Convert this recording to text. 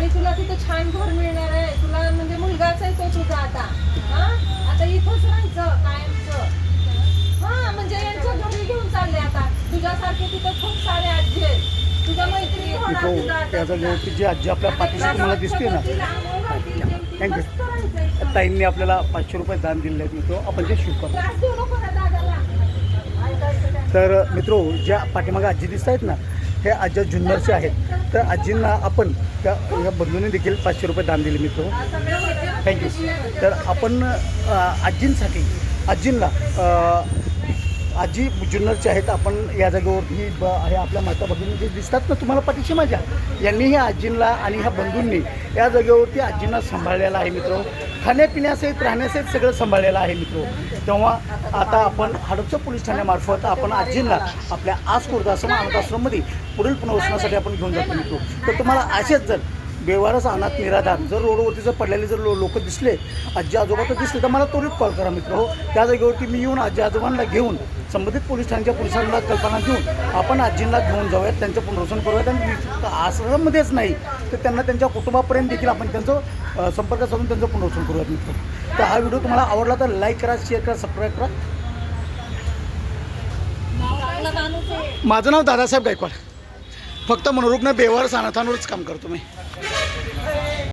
आणि तुला तिथं छान घर मिळणार आहे. तुला म्हणजे मुलगाच आहे तो तुझा आता. हा? आता इथंच राहायचं कायमचं. हा म्हणजे यांच्या घरी घेऊन चालले आता. तुझ्यासारखे तिथं खूप सारे आजी आहेत. तुझ्या मैत्रिणी होणार तुझं आता. जी आजी आपल्या पाठीशी तुम्हाला दिसते ना. you. ताईंनी आपल्याला पाचशे रुपये दान दिलेले आहेत मित्र. आपण ते स्वीकारतो तर मित्रो ज्या पाठीमागे आजी दिसत आहेत ना हे आज्या जुन्नरचे आहेत. तर आजींना आपण त्या या बंधूंनी देखील पाचशे रुपये दान दिले मित्र. थँक्यू तर आपण आजींसाठी आजींना आजी जुन्नरचे आहेत. आपण या जागेवरती ब हे आपल्या माता भगिनी जे दिसतात ना तुम्हाला पाठीशी माझ्या. यांनी ह्या आजींना आणि ह्या बंधूंनी या जागेवरती आजींना सांभाळलेला आहे मित्र. खाण्यापिण्यासहित राहण्यासहित सगळं सांभाळलेलं आहे मित्र. तेव्हा आता आपण हडपसर पोलीस ठाण्यामार्फत आपण आजींना आपल्या आस खुर्दाश्रम अनाथाश्रममध्ये पुढील पुनर्वसनासाठी आपण घेऊन जातो मित्र. तर तुम्हाला असेच जर व्यवहारच अनाथ निराधार जर रोडवरती जर पडलेले जर लो लोक दिसले आजी आजोबा तर दिसले तर मला त्वरित कॉल करा मित्र. हो त्या जागेवरती मी येऊन आजी आजोबांना घेऊन संबंधित पोलीस ठाण्याच्या पोलिसांना कल्पना देऊन आपण आजींना घेऊन जाऊयात त्यांचं पुनर्वसन करूयात आणि आश्रममध्येच नाही तर त्यांना त्यांच्या कुटुंबापर्यंत देखील आपण त्यांचं संपर्क साधून त्यांचं पुनर्वसन करूयात मित्र. तर हा व्हिडिओ तुम्हाला आवडला तर लाईक करा शेअर करा सबस्क्राईब करा. माझं नाव दादासाहेब गायकवाड. फक्त मनोरुग्ण बेवार सानाथांवरच काम करतो मी.